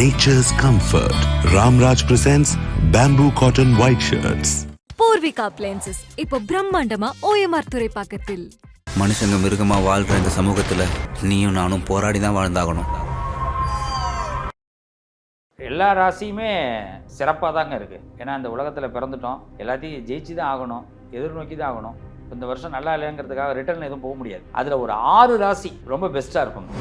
Nature's comfort. Ramraj presents bamboo cotton white shirts. Poorvika appliances இப்போ பிரம்மாண்டமா OMR துறைப்பாக்கத்தில் மனுஷங்க மிருகமா வாழ்ற இந்த சமூகத்துல நீயும் நானும் போராடி தான் வாழ்ந்தாகணும். எல்லா ராசியுமே சிறப்பாக தாங்க இருக்குது ஏன்னா இந்த உலகத்தில் பிறந்துட்டோம். எல்லாத்தையும் ஜெயிச்சு தான் ஆகணும். எதிர்நோக்கி தான் ஆகணும். இந்த வருஷம் நல்லா இல்லைங்கிறதுக்காக ரிட்டர்ன் எதுவும் போக முடியாது. அதில் ஒரு ஆறு ராசி ரொம்ப பெஸ்ட்டாக இருக்குங்க.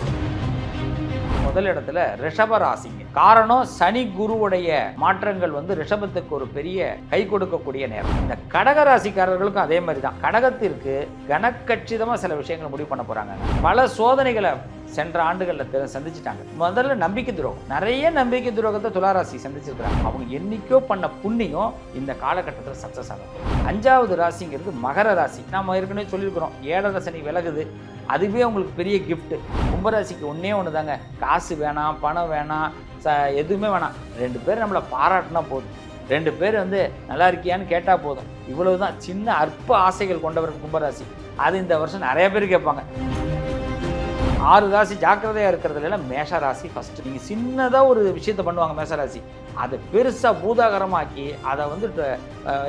முதல் இடத்துல ரிஷப ராசிங்க. காரணம் சனி குருவுடைய மாற்றங்கள் வந்து ரிஷபத்துக்கு ஒரு பெரிய கை கொடுக்கக்கூடிய நேரம். இந்த கடக ராசிக்காரர்களுக்கும் அதே மாதிரி தான் கடகத்திற்கு கனக்கச்சிதமா சில விஷயங்களை முடிவு பண்ண போகிறாங்க பல சோதனைகளை சென்ற ஆண்டுகளில் சந்திச்சிட்டாங்க. முதல்ல நம்பிக்கை துரோகம். நிறைய நம்பிக்கை துரோகத்தை துளாராசி சந்திச்சிருக்கிறாங்க. அவங்க என்னைக்கோ பண்ண புண்ணியம் இந்த காலகட்டத்தில் சக்ஸஸ் ஆகும். அஞ்சாவது ராசிங்கிறது மகர ராசி. நம்ம ஏற்கனவே சொல்லியிருக்கிறோம். ஏழரை சனி விலகுது. அதுவே உங்களுக்கு பெரிய கிஃப்ட்டு கும்பராசிக்கு ஒன்றே ஒன்று தாங்க காசு வேணாம் பணம் வேணாம் ச எதுவுமே வேணாம். ரெண்டு பேர் நம்மளை பாராட்டினா போதும். ரெண்டு பேர் வந்து நல்லா இருக்கியான்னு கேட்டால் போதும். இவ்வளவு தான் சின்ன அற்ப ஆசைகள் கொண்டவர் கும்பராசி. அது இந்த வருஷம் நிறைய பேர் கேட்பாங்க. ஆறு ராசி ஜாக்கிரதையாக இருக்கிறதுல எல்லாம் மேஷ ராசி ஃபஸ்ட்டு நீங்கள் சின்னதாக ஒரு விஷயத்தை பண்ணுவாங்க மேஷ ராசி. அதை பெருசாக பூதாகரமாக்கி அதை வந்து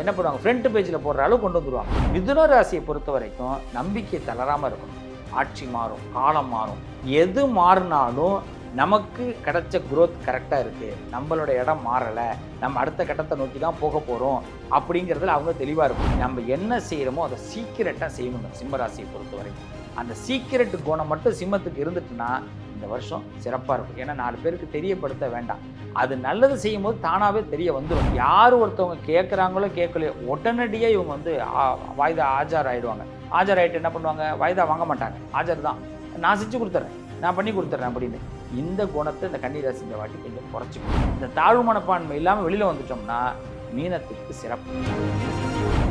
என்ன பண்ணுவாங்க ஃப்ரண்ட் பேஜில் போடுற அளவு கொண்டு வந்துடுவாங்க மிதுன ராசியை பொறுத்த வரைக்கும் நம்பிக்கை தளராமல் இருக்கணும். ஆட்சி மாறும் காலம் மாறும். எது மாறினாலும் நமக்கு கிடைச்ச குரோத் கரெக்டாக இருக்குது நம்மளோட இடம் மாறலை நம்ம அடுத்த கட்டத்தை நோக்கி தான் போக போகிறோம் அப்படிங்கிறதுல அவங்க தெளிவாக இருக்கும். நம்ம என்ன செய்கிறோமோ அதை சீக்கிரட்டாக செய்யணும் சிம்மராசியை பொறுத்த வரைக்கும். அந்த சீக்கிரட் குணம் மட்டும் சிம்மத்துக்கு இருந்துட்டுனா இந்த வருஷம் சிறப்பாக இருக்கும். ஏன்னா நாலு பேருக்கு தெரியப்படுத்த வேண்டாம். அது நல்லது செய்யும் போது தானாகவே தெரிய வந்துடும் யார் ஒருத்தவங்க கேட்குறாங்களோ கேட்கலையோ உடனடியாக இவங்க வந்து ஆ- வாய்தா ஆஜார் ஆகிடுவாங்க ஆஜர் ஆகிட்டு என்ன பண்ணுவாங்க? வாய்தா வாங்க மாட்டாங்க. ஆஜர் தான். நான் செஞ்சு கொடுத்துட்றேன் நான் பண்ணி கொடுத்துட்றேன் அப்படின்னு. இந்த குணத்தை இந்த கன்னிராசி இந்த வாட்டி கொஞ்சம் குறைச்சிக்கணும். இந்த தாழ்வு மனப்பான்மை இல்லாமல் வெளியில் வந்துட்டோம்னா மீனத்துக்கு சிறப்பு.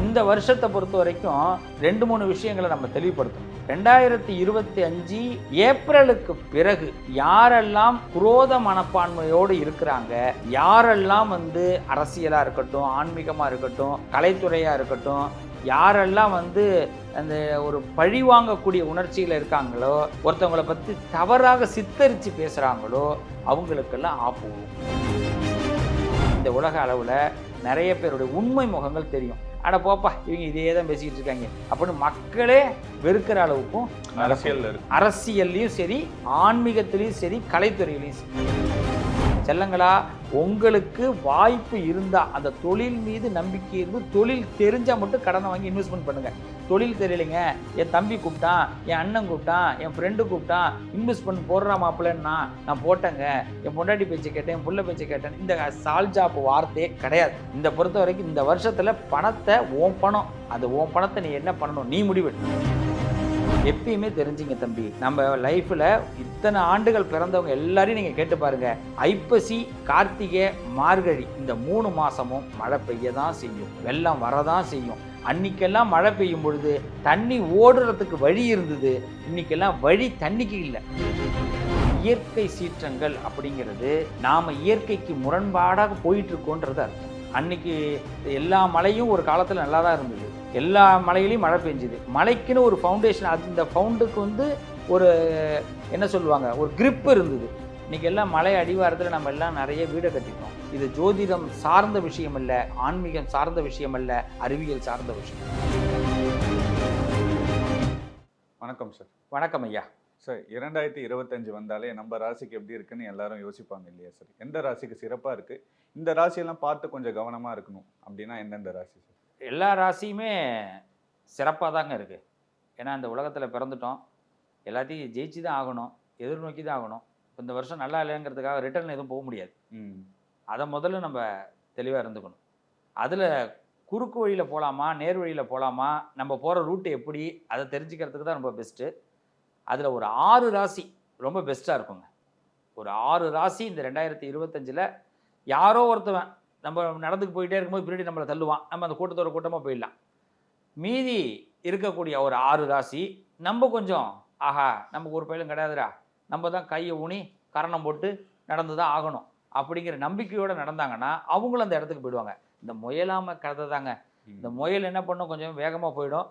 இந்த வருஷத்தை பொறுத்த வரைக்கும் ரெண்டு மூணு விஷயங்களை நம்ம தெளிவுபடுத்தணும். ரெண்டாயிரத்தி இருபத்தி அஞ்சு ஏப்ரலுக்கு பிறகு யாரெல்லாம் குரோத மனப்பான்மையோடு இருக்கிறாங்க யாரெல்லாம் வந்து அரசியலாக இருக்கட்டும் ஆன்மீகமாக இருக்கட்டும் கலைத்துறையாக இருக்கட்டும் யாரெல்லாம் வந்து அந்த ஒரு பழி வாங்கக்கூடிய உணர்ச்சியில் இருக்காங்களோ ஒருத்தவங்களை பற்றி தவறாக சித்தரித்து பேசுகிறாங்களோ அவங்களுக்கெல்லாம் ஆப்புவோம் இந்த உலக அளவில் நிறைய பேருடைய உண்மை முகங்கள் தெரியும். அட போப்பா இவங்க இதே தான் பேசிக்கிட்டு இருக்காங்க. அப்படின்னு மக்களே வெறுக்கிற அளவுக்கும் அரசியல்ல இருக்கு. அரசியல்லையும் சரி ஆன்மீகத்திலையும் சரி கலைத்துறையிலையும் சரி. செல்லங்களா உங்களுக்கு வாய்ப்பு இருந்தால் அந்த தொழில் மீது நம்பிக்கை இருந்து தொழில் தெரிஞ்சால் மட்டும் கடனை வாங்கி இன்வெஸ்ட்மெண்ட் பண்ணுங்கள் தொழில் தெரியலைங்க. என் தம்பி கூப்பிட்டான் என் அண்ணன் கூப்பிட்டான் என் ஃப்ரெண்டு கூப்பிட்டான் இன்வெஸ்ட்மெண்ட் போடுறா மாப்பிள்ளன்னா நான் போட்டேங்க. என் பொண்டாட்டி பேச்சை கேட்டேன் என் புள்ள பேச்சை கேட்டேன். இந்த சால்ஜாப் வார்த்தையே கிடையாது. இந்த பொறுத்த வரைக்கும் இந்த வருஷத்தில் பணத்தை ஓம் பணம். அது ஓம் பணத்தை நீ என்ன பண்ணணும்? நீ முடிவெடு. எப்பயுமே தெரிஞ்சுங்க தம்பி. நம்ம லைஃப்பில் இத்தனை ஆண்டுகள் பிறந்தவங்க எல்லாரையும் நீங்கள் கேட்டு பாருங்கள் ஐப்பசி கார்த்திகை மார்கழி இந்த மூணு மாதமும் மழை பெய்ய தான் செய்யும். வெள்ளம் வரதான் செய்யும். அன்னைக்கெல்லாம் மழை பெய்யும் பொழுது தண்ணி ஓடுறதுக்கு வழி இருந்தது. இன்னைக்கெல்லாம் வழி தண்ணிக்கு இல்லை. இயற்கை சீற்றங்கள் அப்படிங்கிறது நாம் இயற்கைக்கு முரண்பாடாக போயிட்டு இருக்கோன்றது அர்த்தம். அன்னைக்கு எல்லா மழையும் ஒரு காலத்தில் நல்லா தான் இருந்தது. எல்லா மலையிலையும் மழை பெஞ்சுது. மலைக்குன்னு ஒரு ஃபவுண்டேஷன் அந்த ஃபவுண்டுக்கு வந்து ஒரு என்ன சொல்லுவாங்க ஒரு grip இருந்தது. இன்னைக்கு எல்லாம் மலை அடிவாரத்தில் நம்ம எல்லாம் நிறைய வீடை கட்டிட்டோம் இது ஜோதிடம் சார்ந்த விஷயம் அல்ல ஆன்மீகம் சார்ந்த விஷயம் அல்ல அறிவியல் சார்ந்த விஷயம். வணக்கம் சார். வணக்கம் ஐயா. சார் இரண்டாயிரத்தி இருபத்தஞ்சு வந்தாலே நம்ம ராசிக்கு எப்படி இருக்குன்னு எல்லாரும் யோசிப்பாங்க இல்லையா சார்? எந்த ராசிக்கு சிறப்பா இருக்கு? இந்த ராசியெல்லாம் பார்த்து கொஞ்சம் கவனமா இருக்கணும் அப்படின்னா எந்தெந்த ராசி எல்லா ராசியுமே சிறப்பாக தாங்க இருக்குது ஏன்னா இந்த உலகத்தில் பிறந்துட்டோம். எல்லாத்தையும் ஜெயிச்சு தான் ஆகணும். எதிர்நோக்கி தான் ஆகணும். இப்ப இந்த வருஷம் நல்லா இல்லைங்கிறதுக்காக ரிட்டர்ன் எதுவும் போக முடியாது. ம். அதை முதல்ல நம்ம தெளிவாக இருந்துக்கணும். அதில் குறுக்கு வழியில் போகலாமா நேர் வழியில் போகலாமா நம்ம போகிற ரூட்டு எப்படி அதை தெரிஞ்சுக்கிறதுக்கு தான் ரொம்ப பெஸ்ட்டு அதில் ஒரு ஆறு ராசி ரொம்ப பெஸ்ட்டாக இருக்குங்க. ஒரு ஆறு ராசி இந்த ரெண்டாயிரத்தி இருபத்தஞ்சில் யாரோ ஒருத்தவன் நம்ம நடந்துக்கு போயிட்டே இருக்கும்போது பின்னாடி நம்மளை தள்ளுவான். நம்ம அந்த கூட்டத்தோட கூட்டமாக போயிடலாம். மீதி இருக்கக்கூடிய ஒரு ஆறு ராசி நம்ம கொஞ்சம் ஆஹா நமக்கு ஒரு பயிலும் கிடையாதுடா. நம்ம தான் கையை ஊனி கரணம் போட்டு நடந்து தான் ஆகணும். அப்படிங்கிற நம்பிக்கையோடு நடந்தாங்கன்னா அவங்களும் அந்த இடத்துக்கு போயிடுவாங்க. இந்த முயலாம கதை தாங்க. இந்த முயல் என்ன பண்ணும்? கொஞ்சம் வேகமாக போயிடும்.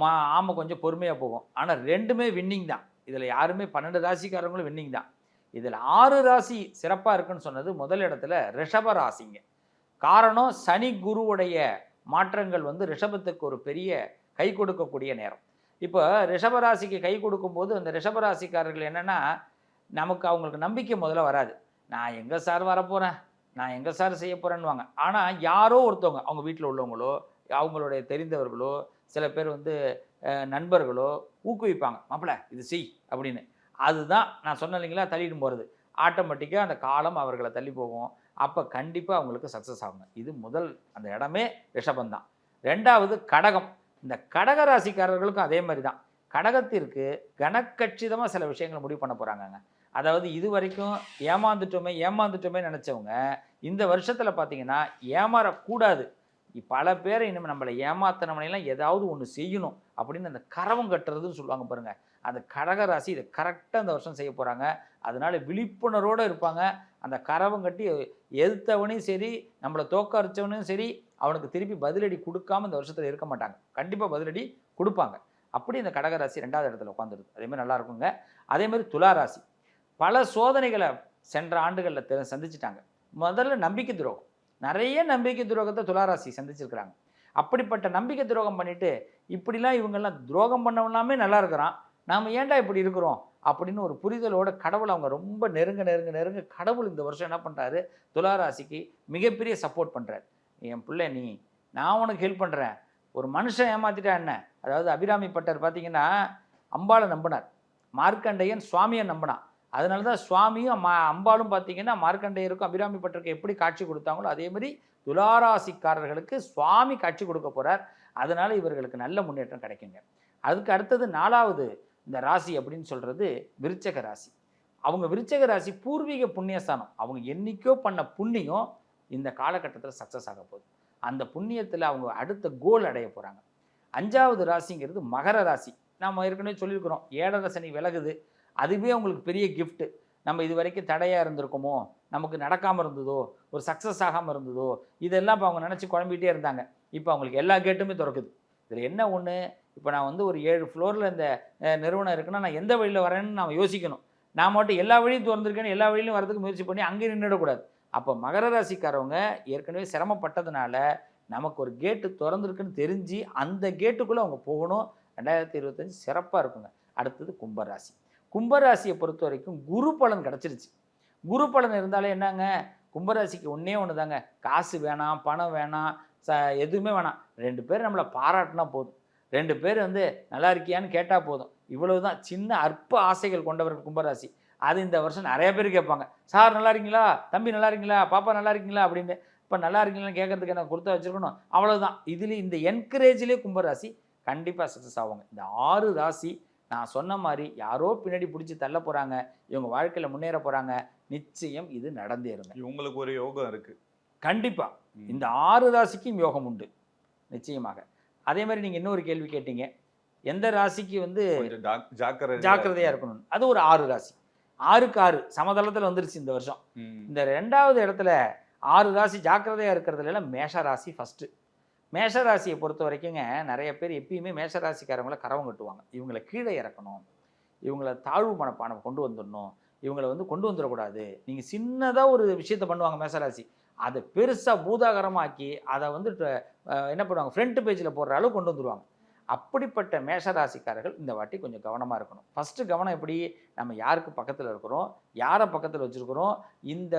மா ஆமை கொஞ்சம் பொறுமையாக போகும். ஆனால் ரெண்டுமே வின்னிங் தான். இதில் யாருமே பன்னெண்டு ராசிக்காரங்களும் வின்னிங் தான். இதில் ஆறு ராசி சிறப்பாக இருக்குன்னு சொன்னது முதல் இடத்துல ரிஷப ராசிங்க. காரணம் சனி குருவுடைய மாற்றங்கள் வந்து ரிஷபத்துக்கு ஒரு பெரிய கை கொடுக்கக்கூடிய நேரம். இப்போ ரிஷபராசிக்கு கை கொடுக்கும்போது அந்த ரிஷபராசிக்காரர்கள் என்னென்னா நமக்கு அவங்களுக்கு நம்பிக்கை முதல்ல வராது. நான் எங்கே சார் வரப்போகிறேன் நான் எங்கே சார் செய்ய போகிறேன்னுவாங்க ஆனால் யாரோ ஒருத்தவங்க அவங்க வீட்டில் உள்ளவங்களோ அவங்களுடைய தெரிந்தவர்களோ சில பேர் வந்து நண்பர்களோ ஊக்குவிப்பாங்க. மாப்பிள்ள இது செய் அப்படின்னு. அதுதான் நான் சொன்னேன் இல்லைங்களா தள்ளிட்டு போகிறது ஆட்டோமேட்டிக்காக அந்த காலம் அவர்களை தள்ளி போகும். அப்போ கண்டிப்பாக அவங்களுக்கு சக்ஸஸ் ஆகுங்க இது முதல் அந்த இடமே ரிஷபம் தான் ரெண்டாவது கடகம். இந்த கடக ராசிக்காரர்களுக்கும் அதே மாதிரி தான் கடகத்திற்கு கனக்கச்சிதமாக சில விஷயங்களை முடிவு பண்ண போகிறாங்கங்க அதாவது இது வரைக்கும் ஏமாந்துட்டோமே ஏமாந்துட்டோமே நினச்சவங்க இந்த வருஷத்தில் பார்த்தீங்கன்னா ஏமாறக்கூடாது. பல பேரை இனிமேல் நம்மளை ஏமாத்தினவனையெல்லாம் ஏதாவது ஒன்று செய்யணும் அப்படின்னு அந்த கரவம் கட்டுறதுன்னு சொல்லுவாங்க பாருங்கள் அந்த கடகராசி இதை கரெக்டாக இந்த வருஷம் செய்ய போகிறாங்க அதனால விழிப்புணர்வோடு இருப்பாங்க. அந்த கரவம் கட்டி எதிர்த்தவனையும் சரி நம்மளை தோக்கடிச்சவனையும் சரி அவனுக்கு திருப்பி பதிலடி கொடுக்காம இந்த வருஷத்தில் இருக்க மாட்டாங்க. கண்டிப்பாக பதிலடி கொடுப்பாங்க. அப்படி இந்த கடகராசி ரெண்டாவது இடத்துல உட்காந்துருது அதேமாதிரி நல்லா இருக்குங்க. அதே மாதிரி துலாராசி பல சோதனைகளை சென்ற ஆண்டுகளில் தெ சந்திச்சிட்டாங்க. முதல்ல நம்பிக்கை துரோகம். நிறைய நம்பிக்கை துரோகத்தை துளாராசி சந்திச்சிருக்கிறாங்க. அப்படிப்பட்ட நம்பிக்கை துரோகம் பண்ணிட்டு இப்படிலாம் இவங்கெல்லாம் துரோகம் பண்ணவனாமே நல்லா இருக்கிறான். நாம் ஏன்டா இப்படி இருக்கிறோம்? அப்படின்னு ஒரு புரிதலோட கடவுள் அவங்க ரொம்ப நெருங்க நெருங்க நெருங்க கடவுள் இந்த வருஷம் என்ன பண்ணுறாரு துளாராசிக்கு மிகப்பெரிய சப்போர்ட் பண்ணுறாரு என் பிள்ளை நீ நான் உனக்கு ஹெல்ப் பண்ணுறேன் ஒரு மனுஷன் ஏமாத்திட்டா என்ன? அதாவது அபிராமி பட்டர் பார்த்தீங்கன்னா அம்பாளை நம்பினார். மார்க்கண்டையன் சுவாமியை நம்பினான் அதனால தான் சுவாமியும் மா அம்பாளும் பார்த்தீங்கன்னா மார்க்கண்டேயருக்கும் அபிராமி பட்டருக்கு எப்படி காட்சி கொடுத்தாங்களோ அதே மாதிரி துளாராசிக்காரர்களுக்கு சுவாமி காட்சி கொடுக்க போகிறார் அதனால் இவர்களுக்கு நல்ல முன்னேற்றம் கிடைக்குங்க. அதுக்கு அடுத்தது நாலாவது இந்த ராசி அப்படின்னு சொல்கிறது விருச்சக ராசி. அவங்க விருச்சக ராசி பூர்வீக புண்ணியஸ்தானம். அவங்க என்னைக்கோ பண்ண புண்ணியம் இந்த காலகட்டத்தில் சக்ஸஸ் ஆக போகுது. அந்த புண்ணியத்தில் அவங்க அடுத்த கோல் அடைய போகிறாங்க அஞ்சாவது ராசிங்கிறது மகர ராசி. நம்ம ஏற்கனவே சொல்லியிருக்கிறோம். ஏழரை சனி விலகுது. அதுவே அவங்களுக்கு பெரிய கிஃப்ட்டு நம்ம இது வரைக்கும் தடையாக இருந்திருக்குமோ? நமக்கு நடக்காமல் இருந்ததோ? ஒரு சக்ஸஸ் ஆகாமல் இருந்ததோ? இதெல்லாம் இப்போ அவங்க நினச்சி குழம்பிகிட்டே இருந்தாங்க. இப்போ அவங்களுக்கு எல்லா கேட்டுமே திறக்குது. இதில் என்ன ஒன்று இப்போ நான் வந்து ஒரு ஏழு ஃப்ளோரில் இந்த நிறுவனம் இருக்குன்னா நான் எந்த வழியில் வரேன்னு நாம் யோசிக்கணும். நான் மட்டும் எல்லா வழியும் திறந்துருக்கேன்னு எல்லா வழியிலும் வரதுக்கு முயற்சி பண்ணி அங்கே நின்றுடக்கூடாது அப்போ மகர ராசிக்காரவங்க ஏற்கனவே சிரமப்பட்டதுனால நமக்கு ஒரு கேட்டு திறந்துருக்குன்னு தெரிஞ்சு அந்த கேட்டுக்குள்ளே அவங்க போகணும். ரெண்டாயிரத்தி இருபத்தஞ்சு சிறப்பாக இருக்குங்க. அடுத்தது கும்பராசி. கும்பராசியை பொறுத்த வரைக்கும் குரு பலன் கிடச்சிருச்சு. குரு பலன் இருந்தாலே என்னங்க? கும்பராசிக்கு ஒன்றே ஒன்று தாங்க காசு வேணாம் பணம் வேணாம் ச எதுவுமே வேணாம். ரெண்டு பேர் நம்மளை பாராட்டினா போதும். ரெண்டு பேர் வந்து நல்லா இருக்கியான்னு கேட்டால் போதும். இவ்வளவு தான் சின்ன அற்ப ஆசைகள் கொண்டவர்கள் கும்பராசி. அது இந்த வருஷம் நிறைய பேர் கேட்பாங்க. சார் நல்லா இருக்கீங்களா? தம்பி நல்லா இருக்கீங்களா? பாப்பா நல்லா இருக்கீங்களா? அப்படின்னு. இப்போ நல்லா இருக்கீங்களான்னு கேட்கறதுக்கு எனக்கு கொடுத்தா வச்சிருக்கணும்? அவ்வளவுதான். இதுலேயும் இந்த என்கரேஜ்லேயே கும்பராசி கண்டிப்பாக சக்ஸஸ் ஆவாங்க. இந்த ஆறு ராசி நான் சொன்ன மாதிரி யாரோ பின்னாடி பிடிச்சி தள்ள போகிறாங்க இவங்க வாழ்க்கையில் முன்னேற போகிறாங்க நிச்சயம் இது நடந்தேருங்க இவங்களுக்கு ஒரு யோகம் இருக்கு. கண்டிப்பாக. இந்த ஆறு ராசிக்கும் யோகம் உண்டு. நிச்சயமாக. அதே மாதிரி நீங்கள் இன்னொரு கேள்வி கேட்டீங்க. எந்த ராசிக்கு வந்து ஜாக்கிரதையாக இருக்கணும். அது ஒரு ஆறு ராசி. ஆறுக்கு ஆறு. சமதளத்தில் வந்துருச்சு இந்த வருஷம். இந்த ரெண்டாவது இடத்துல ஆறு ராசி ஜாக்கிரதையாக இருக்கிறதுல மேஷ ராசி ஃபஸ்ட்டு மேஷ ராசியை பொறுத்த வரைக்குங்க நிறைய பேர் எப்பயுமே மேஷ ராசிக்காரவங்கள கரவம் கட்டுவாங்க. இவங்களை கீழே இறக்கணும். இவங்களை தாழ்வு மனப்பானம் கொண்டு வந்துடணும். இவங்களை வந்து கொண்டு வந்துடக்கூடாது. நீங்கள் சின்னதாக ஒரு விஷயத்த பண்ணுவாங்க மேஷராசி அதை பெருசாக பூதாகரமாக்கி அதை வந்து என்ன பண்ணுவாங்க ஃப்ரண்ட் பேஜில் போடுற அளவு கொண்டு வந்துடுவாங்க அப்படிப்பட்ட மேஷராசிக்காரர்கள் இந்த வாட்டி கொஞ்சம் கவனமாக இருக்கணும். ஃபஸ்ட்டு கவனம் எப்படி நம்ம யாருக்கு பக்கத்தில் இருக்கிறோம் யாரை பக்கத்தில் வச்சுருக்கிறோம் இந்த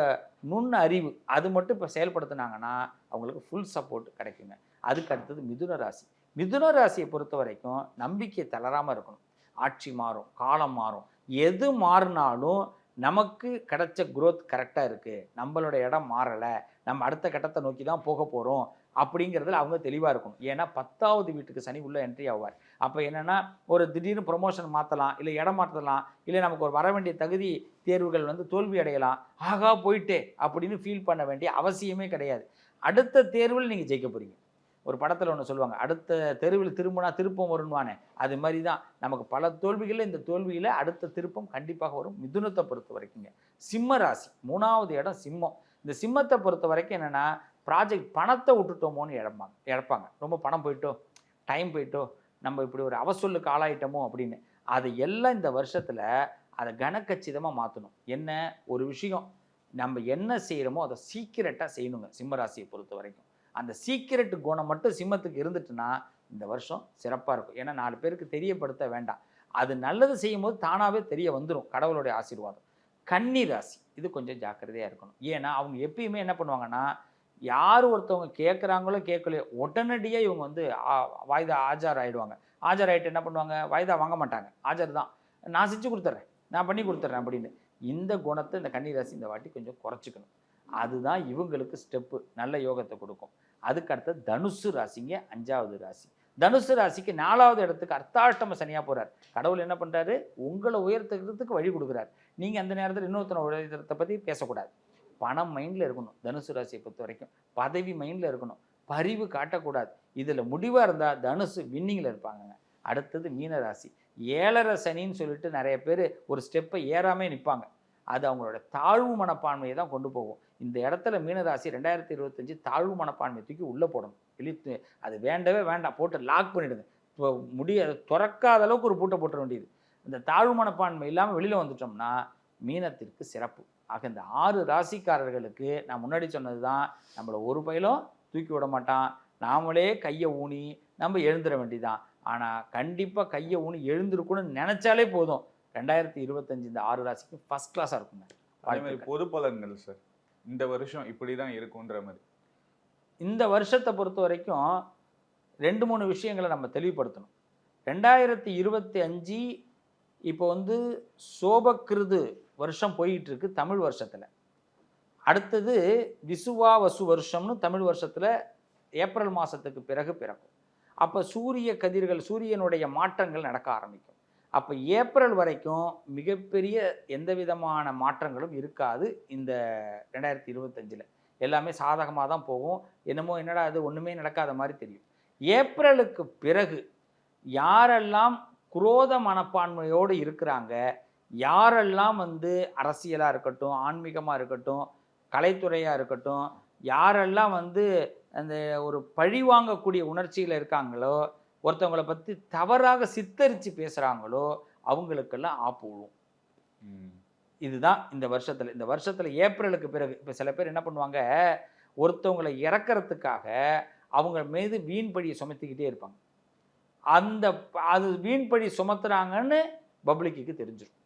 நுண் அறிவு அது மட்டும் இப்போ செயல்படுத்துனாங்கன்னா அவங்களுக்கு ஃபுல் சப்போர்ட் கிடைக்குங்க. அதுக்கு அடுத்தது மிதுன ராசி. மிதுன ராசியை பொறுத்த வரைக்கும் நம்பிக்கை தளராமல் இருக்கணும். ஆட்சி மாறும் காலம் மாறும். எது மாறினாலும் நமக்கு கிடைச்ச குரோத் கரெக்டாக இருக்குது நம்மளோட இடம் மாறலை. நம்ம அடுத்த கட்டத்தை நோக்கி தான் போக போகிறோம் அப்படிங்கிறதுல அவங்க தெளிவாக இருக்கணும். ஏன்னா பத்தாவது வீட்டுக்கு சனி உள்ள என்ட்ரி ஆவார். அப்போ என்னென்னா ஒரு திடீர்னு ப்ரொமோஷன் மாற்றலாம் இல்லை இடம் மாற்றலாம் இல்லை நமக்கு ஒரு வர வேண்டிய தகுதி தேர்வுகள் வந்து தோல்வி அடையலாம். ஆகா போயிட்டே அப்படின்னு ஃபீல் பண்ண வேண்டிய அவசியமே கிடையாது. அடுத்த தேர்வில் நீங்கள் ஜெயிக்க போகிறீங்க ஒரு படத்தில் ஒன்று சொல்லுவாங்க அடுத்த தெருவில் திரும்பினா திருப்பம் வரும்வானே. அது மாதிரி தான் நமக்கு பல தோல்விகளில் இந்த தோல்வியில் அடுத்த திருப்பம் கண்டிப்பாக வரும். மிதுனத்தை பொறுத்த வரைக்குங்க. சிம்ம ராசி மூணாவது இடம் சிம்மம். இந்த சிம்மத்தை பொறுத்த வரைக்கும் என்னென்னா ப்ராஜெக்ட் பணத்தை விட்டுட்டோமோன்னு இழப்பாங்க இழப்பாங்க. ரொம்ப பணம் போயிட்டோ டைம் போயிட்டோ நம்ம இப்படி ஒரு அவசொல்லுக்கு ஆளாயிட்டோமோ அப்படின்னு. அதை எல்லாம் இந்த வருஷத்தில் அதை கனக்கச்சிதமாக மாற்றணும் என்ன? ஒரு விஷயம். நம்ம என்ன செய்கிறோமோ அதை சீக்கிரட்டாக செய்யணுங்க சிம்மராசியை பொறுத்த வரைக்கும். அந்த சீக்கிரட் குணம் மட்டும் சிம்மத்துக்கு இருந்துட்டுன்னா இந்த வருஷம் சிறப்பாக இருக்கும். ஏன்னா நாலு பேருக்கு தெரியப்படுத்த வேண்டாம். அது நல்லது செய்யும்போது தானாகவே தெரிய வந்துடும் கடவுளுடைய ஆசீர்வாதம். கன்னி ராசி இது கொஞ்சம் ஜாக்கிரதையாக இருக்கணும். ஏன்னா அவங்க எப்பயுமே என்ன பண்ணுவாங்கன்னா யார் ஒருத்தவங்க கேட்குறாங்களோ கேட்கலையோ உடனடியாக இவங்க வந்து ஆ- வாய்தா ஆஜார் ஆகிடுவாங்க ஆஜர் ஆகிட்டு என்ன பண்ணுவாங்க? வாய்தா வாங்க மாட்டாங்க. ஆஜர் தான். நான் செஞ்சு கொடுத்துட்றேன். நான் பண்ணி கொடுத்துட்றேன் அப்படின்னு. இந்த குணத்தை இந்த கன்னிராசி இந்த வாட்டி கொஞ்சம் குறைச்சிக்கணும். அதுதான் இவங்களுக்கு ஸ்டெப்பு நல்ல யோகத்தை கொடுக்கும். அதுக்கு தனுசு ராசிங்க அஞ்சாவது ராசி. தனுசு ராசிக்கு நாலாவது இடத்துக்கு அர்த்தாஷ்டம சனியாக போகிறார் கடவுள் என்ன பண்ணுறாரு உங்களை உயர்த்துக்கிறதுக்கு வழி கொடுக்குறாரு. நீங்கள் அந்த நேரத்தில் இன்னொருத்தனை உயர்த்தத்தை பற்றி பேசக்கூடாது. பணம் மைண்டில் இருக்கணும். தனுசு ராசியை பொறுத்த வரைக்கும். பதவி மைண்டில் இருக்கணும். பரிவு காட்டக்கூடாது. இதில் முடிவாக இருந்தால் தனுசு வின்னிங்கில் இருப்பாங்கங்க. அடுத்தது மீனராசி. ஏழரை சனின்னு சொல்லிட்டு நிறைய பேர் ஒரு ஸ்டெப்பை ஏறாமே நிற்பாங்க அது அவங்களோட தாழ்வு மனப்பான்மையை தான் கொண்டு போகும். இந்த இடத்துல மீனராசி ரெண்டாயிரத்தி இருபத்தஞ்சு தாழ்வு மனப்பான்மையை தூக்கி உள்ளே போடணும். வெளியே அது வேண்டவே வேண்டாம். போட்டு லாக் பண்ணிடுங்க. இப்போ முடிய திறக்காத அளவுக்கு ஒரு பூட்டை போட்டுற வேண்டியது. இந்த தாழ்வு மனப்பான்மை இல்லாமல் வெளியில் வந்துட்டோம்னா மீனத்திற்கு சிறப்பு. ஆக இந்த ஆறு ராசிக்காரர்களுக்கு நான் முன்னாடி சொன்னது தான் நம்மளை ஒரு பயிலும் தூக்கி விட மாட்டான். நாமளே கையை ஊனி நம்ம எழுந்துட வேண்டியதான் ஆனால் கண்டிப்பாக கையை ஊனி எழுந்திருக்கணும்னு நினச்சாலே போதும். ரெண்டாயிரத்தி இருபத்தஞ்சு இந்த ஆறு ராசிக்கு ஃபஸ்ட் கிளாஸாக இருக்குங்க. அதே மாதிரி. பொது பலன்கள் சார் இந்த வருஷம் இப்படி தான் இருக்குன்ற மாதிரி. இந்த வருஷத்தை பொறுத்த வரைக்கும் ரெண்டு மூணு விஷயங்களை நம்ம தெளிவுபடுத்தணும். ரெண்டாயிரத்தி இருபத்தி அஞ்சு இப்போ வந்து சோபக்கிருது வருஷம் போயிட்டு இருக்கு தமிழ் வருஷத்தில். அடுத்தது விசுவா வசு வருஷம்னு தமிழ் வருஷத்தில் ஏப்ரல் மாதத்துக்கு பிறகு பிறக்கும். அப்போ சூரிய கதிர்கள் சூரியனுடைய மாற்றங்கள் நடக்க ஆரம்பிக்கும். அப்போ ஏப்ரல் வரைக்கும் மிகப்பெரிய எந்த விதமான மாற்றங்களும் இருக்காது இந்த ரெண்டாயிரத்தி இருபத்தஞ்சில். எல்லாமே சாதகமாக தான் போகும். என்னமோ என்னடா அது ஒன்றுமே நடக்காத மாதிரி தெரியும். ஏப்ரலுக்கு பிறகு யாரெல்லாம் குரோத மனப்பான்மையோடு இருக்கிறாங்க யாரெல்லாம் வந்து அரசியலாக இருக்கட்டும் ஆன்மீகமாக இருக்கட்டும் கலைத்துறையாக இருக்கட்டும் யாரெல்லாம் வந்து அந்த ஒரு பழி வாங்கக்கூடிய உணர்ச்சியில் இருக்காங்களோ ஒருத்தவங்களை பற்றி தவறாக சித்தரித்து பேசுகிறாங்களோ அவங்களுக்கெல்லாம் ஆப்பு விழும். இதுதான் இந்த வருஷத்தில் இந்த வருஷத்தில் ஏப்ரலுக்கு பிறகு இப்போ சில பேர் என்ன பண்ணுவாங்க ஒருத்தவங்களை இறக்கறதுக்காக அவங்க மீது வீண் பழியை சுமத்திக்கிட்டே இருப்பாங்க. அந்த அது வீண் பழி சுமத்துறாங்கன்னு பப்ளிக்கு தெரிஞ்சிடும்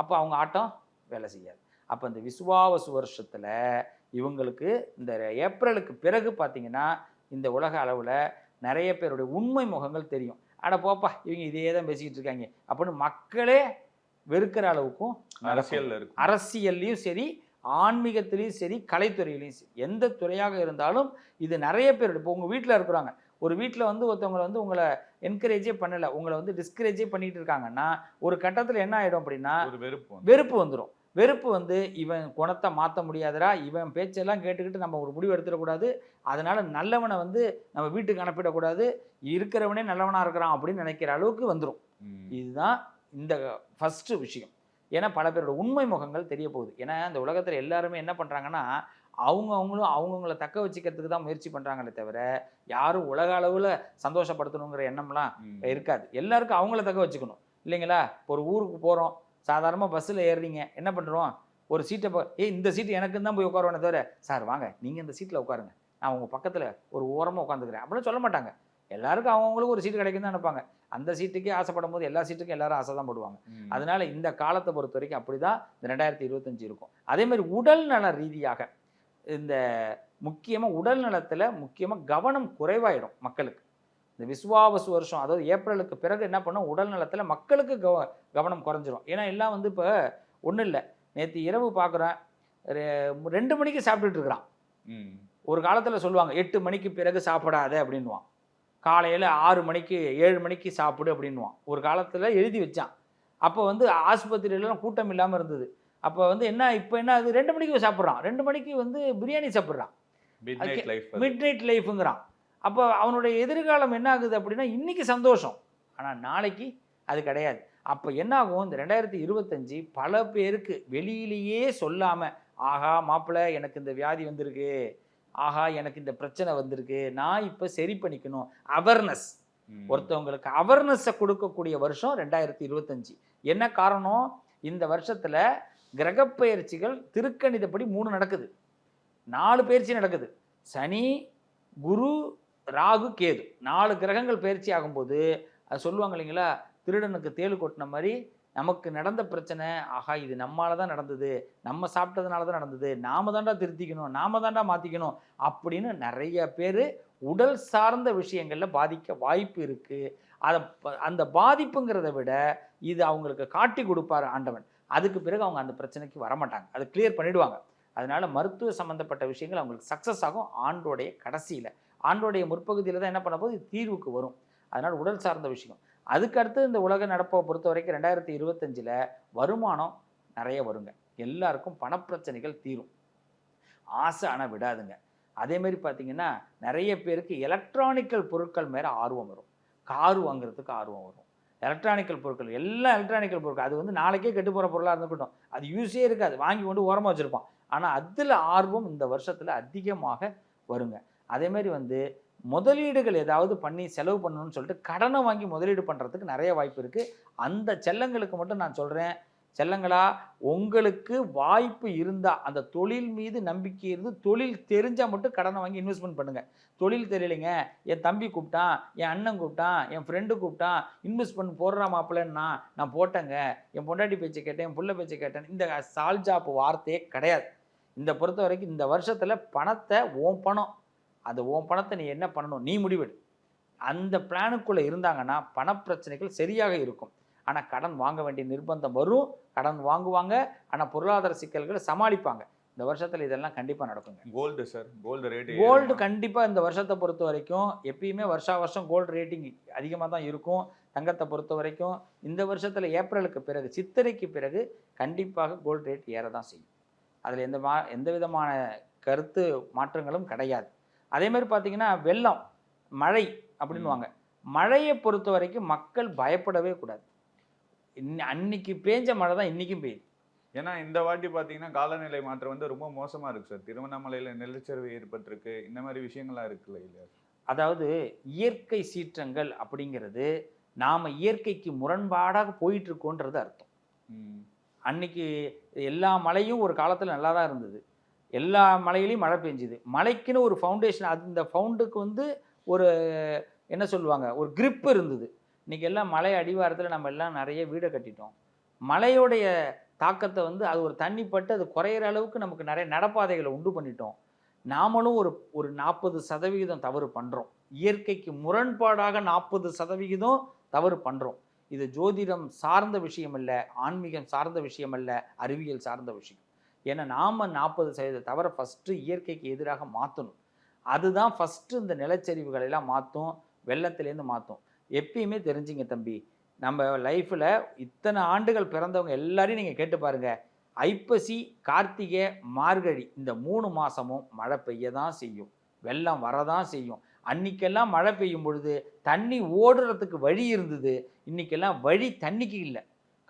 அப்போ அவங்க ஆட்டம் வேலை செய்யாது. அப்போ இந்த விசுவாவசு வருஷத்தில் இவங்களுக்கு இந்த ஏப்ரலுக்கு பிறகு பார்த்தீங்கன்னா இந்த உலக அளவில் நிறைய பேருடைய உண்மை முகங்கள் தெரியும். அட போப்பா இவங்க இதே தான் பேசிக்கிட்டு இருக்காங்க. அப்படின்னு மக்களே வெறுக்கிற அளவுக்கும் இருக்கும். அரசியல்லையும் சரி ஆன்மீகத்திலையும் சரி கலைத்துறையிலையும் சரி எந்த துறையாக இருந்தாலும் இது நிறைய பேர் இப்போ உங்கள் வீட்டில் இருக்கிறாங்க. ஒரு வீட்டில் வந்து ஒருத்தவங்களை வந்து உங்களை என்கரேஜே பண்ணலை உங்களை வந்து டிஸ்கரேஜே பண்ணிட்டு இருக்காங்கன்னா ஒரு கட்டத்தில் என்ன ஆகிடும் அப்படின்னா வெறுப்பு. வெறுப்பு வந்துடும் வெறுப்பு வந்து இவன் குணத்தை மாற்ற முடியாதுடா இவன் பேச்செல்லாம் கேட்டுக்கிட்டு நம்ம ஒரு முடிவு எடுத்துடக்கூடாது. அதனால் நல்லவனை வந்து நம்ம வீட்டுக்கு அனுப்பிடக்கூடாது. இருக்கிறவனே நல்லவனாக இருக்கிறான் அப்படின்னு நினைக்கிற அளவுக்கு வந்துடும். இதுதான் இந்த ஃபஸ்ட்டு விஷயம். ஏன்னா பல பேரோட உண்மை முகங்கள் தெரிய போகுது ஏன்னா இந்த உலகத்தில் எல்லாருமே என்ன பண்ணுறாங்கன்னா அவங்க அவங்களும் அவங்கவுங்கள தக்க வச்சுக்கிறதுக்கு தான் முயற்சி பண்ணுறாங்களே தவிர யாரும் உலக அளவில் சந்தோஷப்படுத்தணுங்கிற எண்ணம்லாம். இருக்காது. எல்லாருக்கும் அவங்கள தக்க வச்சுக்கணும். இல்லைங்களா? இப்போ ஒரு ஊருக்கு போகிறோம் சாதாரணமாக பஸ்ஸில் ஏறுறீங்க. என்ன பண்ணுறோம் ஒரு சீட்டை ஏய் இந்த சீட்டு எனக்குன்னு தான் போய் உட்காருவேனே தவிர சார் வாங்க. நீங்கள் இந்த சீட்டில் உட்காருங்க. நான் உங்கள் பக்கத்தில் ஒரு ஓரமாக உட்காந்துக்கிறேன். அப்படின்னு சொல்ல மாட்டாங்க. எல்லாருக்கும் அவங்கவுங்களுக்கு ஒரு சீட்டு கிடைக்கும் தான் நினைப்பாங்க. அந்த சீட்டுக்கே ஆசைப்படும் போது எல்லா சீட்டுக்கும் எல்லாரும் ஆசை தான் போடுவாங்க. அதனால இந்த காலத்தை பொறுத்த வரைக்கும் அப்படி தான் இந்த ரெண்டாயிரத்தி இருபத்தஞ்சு இருக்கும். அதே மாதிரி உடல் நல ரீதியாக இந்த முக்கியமாக உடல் நலத்தில் முக்கியமாக கவனம் குறைவாயிடும் மக்களுக்கு. இந்த விசுவாவசு வருஷம் அதாவது ஏப்ரலுக்கு பிறகு என்ன பண்ணும்? உடல் நலத்தில் மக்களுக்கு கவ கவனம் குறைஞ்சிரும். ஏன்னா எல்லாம் வந்து இப்போ ஒன்றும் இல்லை. நேற்று இரவு பார்க்குறேன் ரெண்டு மணிக்கு சாப்பிட்டுட்டு இருக்கிறான். ஒரு காலத்தில் சொல்லுவாங்க எட்டு மணிக்கு பிறகு சாப்பிடாத அப்படின்வான் காலையில் ஆறு மணிக்கு ஏழு மணிக்கு சாப்பிடு அப்படின்வான் ஒரு காலத்தில் எழுதி வச்சான். அப்போ வந்து ஆஸ்பத்திரியிலலாம் கூட்டம் இல்லாமல் இருந்தது. அப்போ வந்து என்ன இப்போ என்ன அது? ரெண்டு மணிக்கு சாப்பிட்றான். ரெண்டு மணிக்கு வந்து பிரியாணி சாப்பிட்றான். மிட் நைட் லைஃபுங்கிறான் அப்போ அவனுடைய எதிர்காலம் என்ன ஆகுது அப்படின்னா இன்னைக்கு சந்தோஷம். ஆனால் நாளைக்கு அது கிடையாது. அப்போ என்ன ஆகும்? இந்த ரெண்டாயிரத்தி இருபத்தஞ்சி பல பேருக்கு வெளியிலேயே சொல்லாமல் ஆஹா மாப்பிள்ளை எனக்கு இந்த வியாதி வந்திருக்கு. ஆஹா எனக்கு இந்த பிரச்சனை வந்திருக்கு. நான் இப்போ சரி பண்ணிக்கணும். அவேர்னஸ். ஒருத்தவங்களுக்கு அவேர்னஸை கொடுக்கக்கூடிய வருஷம் ரெண்டாயிரத்தி இருபத்தஞ்சி. என்ன காரணம்? இந்த வருஷத்துல கிரகப்பெயர்ச்சிகள் திருக்கணிதப்படி மூணு நடக்குது. நாலு பயிற்சி நடக்குது. சனி குரு ராகு கேது. நாலு கிரகங்கள் பயிற்சி ஆகும்போது அது சொல்லுவாங்க இல்லைங்களா திருடனுக்கு தேழு கொட்டின மாதிரி நமக்கு நடந்த பிரச்சனை ஆஹா இது நம்மால தான் நடந்தது நம்ம சாப்பிட்டதுனால தான் நடந்தது நாம தாண்டா திருத்திக்கணும் நாம தாண்டா மாற்றிக்கணும் அப்படின்னு நிறைய பேர் உடல் சார்ந்த விஷயங்களில் பாதிக்க வாய்ப்பு இருக்குது அதை அந்த பாதிப்புங்கிறத விட இது அவங்களுக்கு காட்டி கொடுப்பாரு ஆண்டவன். அதுக்கு பிறகு அவங்க அந்த பிரச்சனைக்கு வரமாட்டாங்க. அதை கிளியர் பண்ணிடுவாங்க. அதனால மருத்துவ சம்மந்தப்பட்ட விஷயங்கள் அவங்களுக்கு சக்ஸஸ் ஆகும் ஆண்டோடைய கடைசியில். ஆண்டோடைய முற்பகுதியில் தான் என்ன பண்ண போது தீர்வுக்கு வரும். அதனால் உடல் சார்ந்த விஷயம். அதுக்கு அடுத்து இந்த உலக நடப்பை பொறுத்த வரைக்கும் ரெண்டாயிரத்தி இருபத்தஞ்சில் வருமானம் நிறைய வருங்க. எல்லாருக்கும் பணப்பிரச்சனைகள் தீரும். ஆசை ஆனால் விடாதுங்க. அதேமாரி பார்த்திங்கன்னா பார்த்தீங்கன்னா நிறைய பேருக்கு எலக்ட்ரானிக்கல் பொருட்கள் மேலே ஆர்வம் வரும். கார் வாங்குறதுக்கு ஆர்வம் வரும். எலக்ட்ரானிக்கல் பொருட்கள் எல்லா எலக்ட்ரானிக்கல் பொருட்கள். அது வந்து நாளைக்கே கெட்டு போகிற பொருளாக இருந்துக்கட்டும். அது யூஸே இருக்காது. வாங்கி கொண்டு ஓரமாக வச்சுருப்பான். ஆனால் அதில் ஆர்வம் இந்த வருஷத்தில் அதிகமாக வருங்க. அதே மாதிரி வந்து முதலீடுகள் ஏதாவது பண்ணி செலவு பண்ணணும்னு சொல்லிட்டு கடனை வாங்கி முதலீடு பண்ணுறதுக்கு நிறைய வாய்ப்பு இருக்குது அந்த செல்லங்களுக்கு மட்டும் நான் சொல்கிறேன் செல்லங்களா உங்களுக்கு வாய்ப்பு இருந்தால் அந்த தொழில் மீது நம்பிக்கை இருந்து தொழில் தெரிஞ்சால் மட்டும் கடனை வாங்கி இன்வெஸ்ட்மெண்ட் பண்ணுங்கள் தொழில் தெரியலைங்க. என் தம்பி கூப்பிட்டான் என் அண்ணன் கூப்பிட்டான் என் ஃப்ரெண்டு கூப்பிட்டான் இன்வெஸ்ட்மெண்ட் போடுறா மாப்பிள்ளன்னா நான் போட்டேங்க. என் பொண்டாட்டி பேச்சை கேட்டேன் என் புள்ள பேச்சை கேட்டேன் இந்த சால்ஜாப் வார்த்தையே கிடையாது. இந்த பொறுத்த வரைக்கும் இந்த வருஷத்தில் பணத்தை ஓம் பணம் அந்த ஓன் பணத்தை நீ என்ன பண்ணணும்? நீ முடிவெடு. அந்த பிளானுக்குள்ளே இருந்தாங்கன்னா பணப்பிரச்சனைகள் சரியாக இருக்கும். ஆனால் கடன் வாங்க வேண்டிய நிர்பந்தம் வரும். கடன் வாங்குவாங்க. ஆனால் பொருளாதார சிக்கல்களை சமாளிப்பாங்க. இந்த வருஷத்தில் இதெல்லாம் கண்டிப்பாக நடக்குங்க. Gold sir gold rate gold கண்டிப்பாக இந்த வருஷத்தை பொறுத்த வரைக்கும் எப்பயுமே வருஷா வருஷம் கோல்டு ரேட்டிங் அதிகமாக தான் இருக்கும். தங்கத்தை பொறுத்த வரைக்கும் இந்த வருஷத்தில் ஏப்ரலுக்கு பிறகு சித்திரைக்கு பிறகு கண்டிப்பாக கோல்டு ரேட் ஏற தான் செய்யும். அதில் எந்த மா எந்த விதமான கருத்து மாற்றங்களும் கிடையாது. அதே மாதிரி பார்த்தீங்கன்னா வெள்ளம் மழை அப்படின்னுவாங்க மழையை பொறுத்த வரைக்கும் மக்கள் பயப்படவே கூடாது. அன்னைக்கு பேஞ்ச மழை தான் இன்றைக்கும் பெய்யுது. ஏன்னா இந்த வாட்டி பாத்தீங்கன்னா காலநிலை மாற்றம் வந்து ரொம்ப மோசமா இருக்கு சார். திருவண்ணாமலையில நிலச்சரிவு ஏற்பட்டிருக்கு. இந்த மாதிரி விஷயங்கள்லாம் இருக்குல்ல இல்லையா? அதாவது இயற்கை சீற்றங்கள் அப்படிங்கிறது நாம் இயற்கைக்கு முரண்பாடாக போயிட்டு இருக்கோன்றது அர்த்தம். அன்னைக்கு எல்லா மழையும் ஒரு காலத்தில் நல்லா தான் இருந்தது. எல்லா மலையிலையும் மழை பெஞ்சுது. மலைக்குன்னு ஒரு ஃபவுண்டேஷன் அது இந்த ஃபவுண்டுக்கு வந்து ஒரு என்ன சொல்லுவாங்க ஒரு கிரிப்பு இருந்தது. இன்றைக்கி எல்லாம் மலை அடிவாரத்தில் நம்ம எல்லாம் நிறைய வீடை கட்டிட்டோம். மலையோடைய தாக்கத்தை வந்து அது ஒரு தண்ணி பட்டு அது குறையிற அளவுக்கு நமக்கு நிறைய நடப்பாதைகளை உண்டு பண்ணிட்டோம். நாமளும் ஒரு ஒரு நாற்பது சதவிகிதம் தவறு பண்ணுறோம் இயற்கைக்கு முரண்பாடாக நாற்பது சதவிகிதம் தவறு பண்ணுறோம் இது ஜோதிடம் சார்ந்த விஷயம் அல்ல ஆன்மீகம் சார்ந்த விஷயம் அல்ல அறிவியல் சார்ந்த விஷயம். ஏன்னா நாம் நாற்பது சதவீத தவிர ஃபஸ்ட்டு இயற்கைக்கு எதிராக மாற்றணும் அதுதான் ஃபஸ்ட்டு இந்த நிலச்சரிவுகளை எல்லாம் மாற்றும் வெள்ளத்துலேருந்து மாற்றும் எப்பயுமே தெரிஞ்சுங்க தம்பி நம்ம லைஃப்பில் இத்தனை ஆண்டுகள் பிறந்தவங்க எல்லாரையும் நீங்கள் கேட்டு பாருங்கள் ஐப்பசி கார்த்திகை மார்கழி இந்த மூணு மாதமும் மழை பெய்ய தான் செய்யும். வெள்ளம் வரதான் செய்யும். அன்னைக்கெல்லாம் மழை பெய்யும் பொழுது தண்ணி ஓடுறதுக்கு வழி இருந்தது. இன்னைக்கெல்லாம் வழி தண்ணிக்கு இல்லை.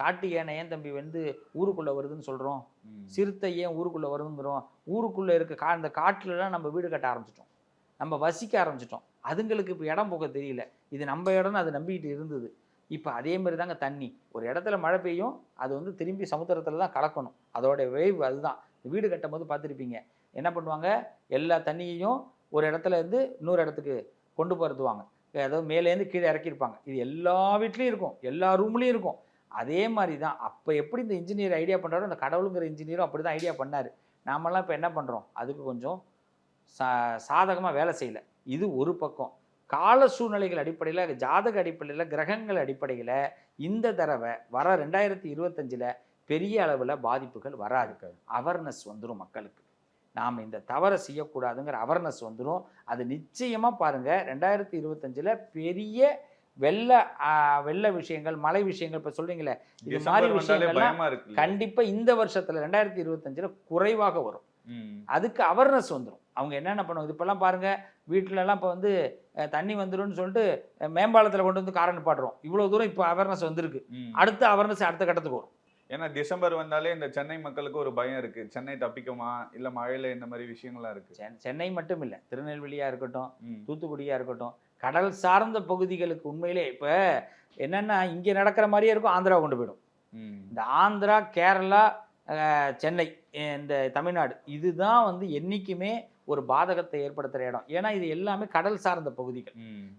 காட்டு யானை ஏன் தம்பி வந்து ஊருக்குள்ளே வருதுன்னு சொல்கிறோம் ம். சிறுத்தை ஏன் ஊருக்குள்ளே வருதுங்கிறோம். ஊருக்குள்ளே இருக்க கா இந்த காட்டுலலாம் நம்ம வீடு கட்ட ஆரம்பிச்சிட்டோம். நம்ம வசிக்க ஆரம்பிச்சிட்டோம். அதுங்களுக்கு இப்போ இடம் போக தெரியல. இது நம்ம இடம்னு அது நம்பிக்கிட்டு இருந்தது. இப்போ அதே மாதிரி தாங்க தண்ணி. ஒரு இடத்துல மழை பெய்யும் அது வந்து திரும்பி சமுத்திரத்தில் தான் கலக்கணும். அதோட வேவ் அதுதான். வீடு கட்டும் போது பார்த்துருப்பீங்க. என்ன பண்ணுவாங்க? எல்லா தண்ணியையும் ஒரு இடத்துல இருந்து இன்னொரு இடத்துக்கு கொண்டு போகிறதுவாங்க அதாவது மேலேருந்து கீழே இறக்கியிருப்பாங்க. இது எல்லா வீட்லேயும் இருக்கும். எல்லா ரூம்லேயும் இருக்கும். அதே மாதிரி தான் அப்போ எப்படி இந்த இன்ஜினியர் ஐடியா பண்ணுறாரோ அந்த கடவுளுங்கிற இன்ஜினியரும் அப்படி தான் ஐடியா பண்ணார். நாமெல்லாம் இப்போ என்ன பண்ணுறோம் அதுக்கு கொஞ்சம் சா சாதகமாக வேலை செய்யலை. இது ஒரு பக்கம். கால சூழ்நிலைகள் அடிப்படையில் ஜாதக அடிப்படையில் கிரகங்கள் அடிப்படையில் இந்த தடவை வர ரெண்டாயிரத்தி இருபத்தஞ்சில் பெரிய அளவில் பாதிப்புகள் வராது. அவேர்னஸ் வந்துடும் மக்களுக்கு. நாம் இந்த தவறை செய்யக்கூடாதுங்கிற அவேர்னஸ் வந்துடும் அது நிச்சயமாக பாருங்கள் ரெண்டாயிரத்தி இருபத்தஞ்சில் பெரிய வெள்ள வெள்ள விஷயங்கள் மழை விஷயங்கள் இப்போ சொல்கிறீங்களே இது மாதிரி விஷயங்கள்லாம் இருக்கு கண்டிப்பாக இந்த வருஷத்தில் ரெண்டாயிரத்தி இருபத்தஞ்சில் குறைவாக வரும். அதுக்கு அவேர்னஸ் வந்துடும் அவங்க என்னென்ன பண்ணுவாங்க இப்போல்லாம் பாருங்கள் வீட்டிலலாம் இப்போ வந்து தண்ணி வந்துரும்னு சொல்லிட்டு மேம்பாலத்தில் கொண்டு வந்து காரை நிப்பாட்டுறோம். இவ்வளோ தூரம் இப்போ அவேர்னஸ் வந்திருக்கு. அடுத்த அவேர்னஸ் அடுத்த கட்டத்துக்கு வரும். ஏன்னா டிசம்பர் வந்தாலே இந்த சென்னை மக்களுக்கு ஒரு பயம் இருக்கு. சென்னை தப்பிக்குமா? இல்ல மழையில இந்த மாதிரி விஷயங்கள்லாம் இருக்கு. சென்- சென்னை மட்டும் இல்லை திருநெல்வேலியாக இருக்கட்டும் ம். தூத்துக்குடியாக இருக்கட்டும் கடல் சார்ந்த பகுதிகளுக்கு உண்மையிலே இப்போ என்னென்னா இங்கே நடக்கிற மாதிரியே இருக்கும் ஆந்திரா கொண்டு போயிடும். இந்த ஆந்திரா கேரளா சென்னை இந்த தமிழ்நாடு இதுதான் வந்து என்றைக்குமே ஒரு பாதகத்தை ஏற்படுத்துகிற இடம். ஏன்னா இது எல்லாமே கடல் சார்ந்த பகுதிகள்.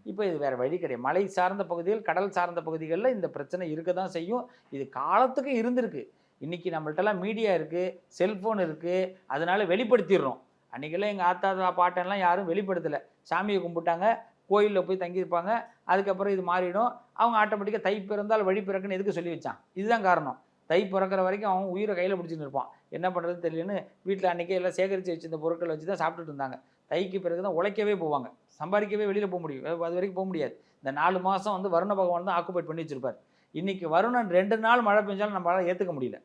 இப்போ இது வேற வழி கிடையாது. மலை சார்ந்த பகுதிகள் கடல் சார்ந்த பகுதிகளில் இந்த பிரச்சனை இருக்க தான் செய்யும். இது காலத்துக்கு இருந்திருக்கு. இன்னைக்கு நம்மள்ட்டலாம் மீடியா இருக்குது செல்ஃபோன் இருக்குது அதனால வெளிப்படுத்திடுறோம். அன்றைக்கெல்லாம் எங்கள் ஆத்தா பாட்டெல்லாம் யாரும் வெளிப்படுத்தலை. சாமியை கும்பிட்டாங்க கோயிலில் போய் தங்கியிருப்பாங்க. அதுக்கப்புறம் இது மாறிடும். அவங்க ஆட்டோமேட்டிக்காக தை பிறந்தால் வழி பிறக்குன்னு எதுக்கு சொல்லி வச்சான்? இதுதான் காரணம். தை பிறக்கிற வரைக்கும் அவன் உயிரை கையில் பிடிச்சின்னு இருப்பான். என்ன பண்ணுறது தெரியலன்னு வீட்டில் அன்றைக்கே எல்லாம் சேகரித்து வச்சிருந்த பொருட்களை வச்சு தான் சாப்பிட்டுட்டு இருந்தாங்க. தைக்கு பிறகு தான் உழைக்கவே போவாங்க. சம்பாதிக்கவே வெளியில் போக முடியும். அது- வரைக்கும் போக முடியாது. இந்த நாலு மாதம் வந்து வருண பகவான் தான் ஆக்குபைட் பண்ணி வச்சிருப்பார். இன்னைக்கு வருணன் ரெண்டு நாள் மழை பெஞ்சாலும் நம்மளால ஏற்றுக்க முடியல.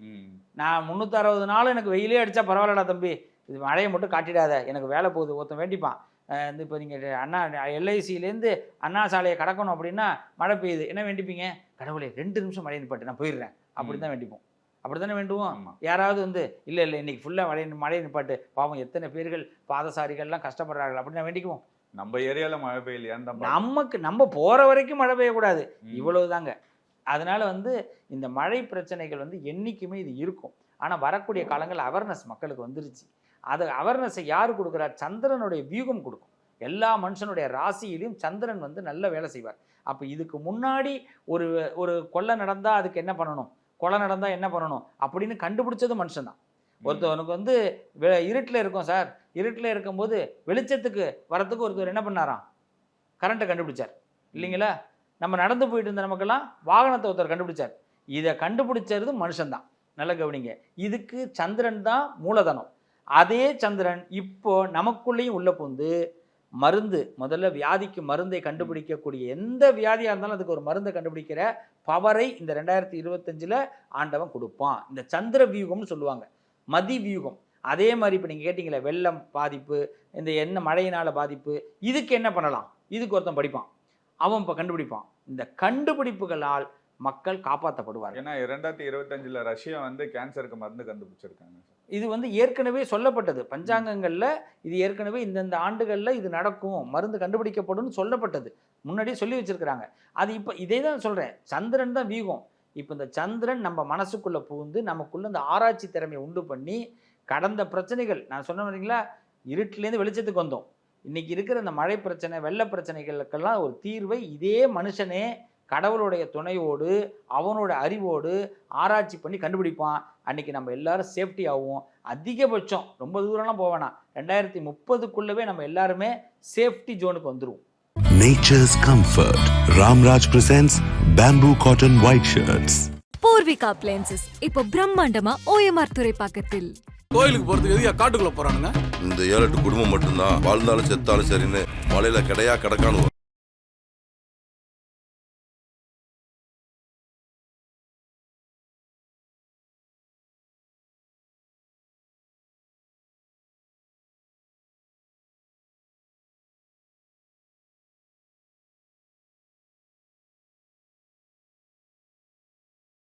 நான் முந்நூற்றறுபது நாள் எனக்கு வெயிலே அடித்தா பரவாயில்லடா தம்பி. இது மழையை மட்டும் காட்டிடாத. எனக்கு வேலை போகுது. ஒருத்தன் வேண்டிப்பான். இந்த இப்போ நீங்கள் அண்ணா எல்ஐசியிலேருந்து அண்ணா சாலையை கடக்கணும் அப்படின்னா மழை பெய்யுது. என்ன வேண்டிப்பீங்க? கடவுளே ரெண்டு நிமிஷம் மழை நிப்பாட்டு நான் போயிடுறேன். அப்படி தான் வேண்டிப்போம். அப்படி தானே வேண்டுவோம். யாராவது வந்து இல்லை இல்லை இன்னைக்கு ஃபுல்லாக மழை மழை நிப்பாட்டு. பாவம் எத்தனை பேர்கள் பாதசாரிகள்லாம் கஷ்டப்படுறார்கள். அப்படின்னு நான் வேண்டிக்குவோம். நம்ம ஏரியால மழை பெய்யலையான்னு. நமக்கு நம்ம போகிற வரைக்கும் மழை பெய்யக்கூடாது. ம். இவ்வளவுதாங்க. அதனால வந்து இந்த மழை பிரச்சனைகள் வந்து என்றைக்குமே இது இருக்கும். ஆனால் வரக்கூடிய காலங்கள் அவேர்னஸ் மக்களுக்கு வந்துருச்சு. அது அவேர்னஸை யார் கொடுக்குறார்? சந்திரனுடைய வியூகம் கொடுக்கும். எல்லா மனுஷனுடைய ராசியிலையும் சந்திரன் வந்து நல்ல வேலை செய்வார். அப்போ இதுக்கு முன்னாடி ஒரு ஒரு கொலை நடந்தால் அதுக்கு என்ன பண்ணணும்? கொலை நடந்தால் என்ன பண்ணணும்? அப்படின்னு கண்டுபிடிச்சது மனுஷன்தான். ஒருத்தவனுக்கு வந்து இருட்டில் இருக்கும் சார் இருட்டில் இருக்கும்போது வெளிச்சத்துக்கு வரத்துக்கு ஒருத்தர் என்ன பண்ணாராம்? கரண்ட்டை கண்டுபிடிச்சார். இல்லைங்களா? நம்ம நடந்து போயிட்டு இருந்த நமக்கெல்லாம் வாகனத்தை ஒருத்தர் கண்டுபிடிச்சார். இதை கண்டுபிடிச்சது மனுஷன்தான். நல்ல கவனிங்க. இதுக்கு சந்திரன் தான் மூலதனம். அதே சந்திரன் இப்போ நமக்குள்ளேயும் உள்ள பூந்து மருந்து முதல்ல வியாதிக்கு மருந்தை கண்டுபிடிக்கக்கூடிய எந்த வியாதியாக இருந்தாலும் அதுக்கு ஒரு மருந்தை கண்டுபிடிக்கிற பவரை இந்த ரெண்டாயிரத்தி இருபத்தஞ்சில் ஆண்டவன் கொடுப்பான். இந்த சந்திர வியூகம்னு சொல்லுவாங்க. மதி வியூகம். அதே மாதிரி இப்போ நீங்கள் கேட்டிங்களே வெள்ளம் பாதிப்பு இந்த என்ன மழையினால் பாதிப்பு இதுக்கு என்ன பண்ணலாம்? இதுக்கு ஒருத்தன் படிப்பான். அவன் இப்போ கண்டுபிடிப்பான். இந்த கண்டுபிடிப்புகளால் மக்கள் காப்பாற்றப்படுவார்கள் ஏன்னா இரண்டாயிரத்தி இருபத்தஞ்சுல ரஷ்யா வந்து கேன்சருக்கு மருந்து கண்டுபிடிச்சிருக்காங்க. இது வந்து ஏற்கனவே சொல்லப்பட்டது. பஞ்சாங்கங்களில் இது ஏற்கனவே இந்தந்த ஆண்டுகளில் இது நடக்கும். மருந்து கண்டுபிடிக்கப்படும்னு சொல்லப்பட்டது. முன்னாடியே சொல்லி வச்சிருக்கிறாங்க. அது இப்போ இதே தான் சொல்கிறேன் சந்திரன் தான் வீகம். இப்போ இந்த சந்திரன் நம்ம மனசுக்குள்ளே புகுந்து நமக்குள்ள இந்த ஆராய்ச்சி திறமையை உண்டு பண்ணி கடந்த பிரச்சனைகள் நான் சொன்ன வரீங்களா இருட்டிலேருந்து வெளிச்சத்துக்கு வந்தோம். இன்னைக்கு இருக்கிற இந்த மழை பிரச்சனை வெள்ள பிரச்சனைகளுக்கெல்லாம் ஒரு தீர்வை இதே மனுஷனே கடவுளுடைய துணையோடு அவனோட அறிவோடு ஆராய்ச்சி பண்ணி கண்டுபிடிப்பான். அன்னைக்கு நம்ம எல்லாரும் சேஃப்டி ஆகும் அதிகபட்சம் ரொம்ப தூரம்லாம் போக வேணாம். ரெண்டாயிரத்தி முப்பதுக்குள்ளவே நம்ம எல்லாருமே சேஃப்டி ஜோனுக்கு வந்துருவோம். Nature's comfort. Ramraj presents bamboo cotton white shirts. Poorvika appliances இப்போ பிரம்மாண்டமா ஓஎம்ஆர் துறைப்பாக்கத்தில். கோயிலுக்கு போறதுக்கு எதுயா காட்டுக்குள்ள போறானுங்க? இந்த ஏழு எட்டு குடும்பம் மட்டும்தான் வாழ்ந்தாலும் செத்தாலும் சரின்னு மலையில கிடையா கிடக்கானு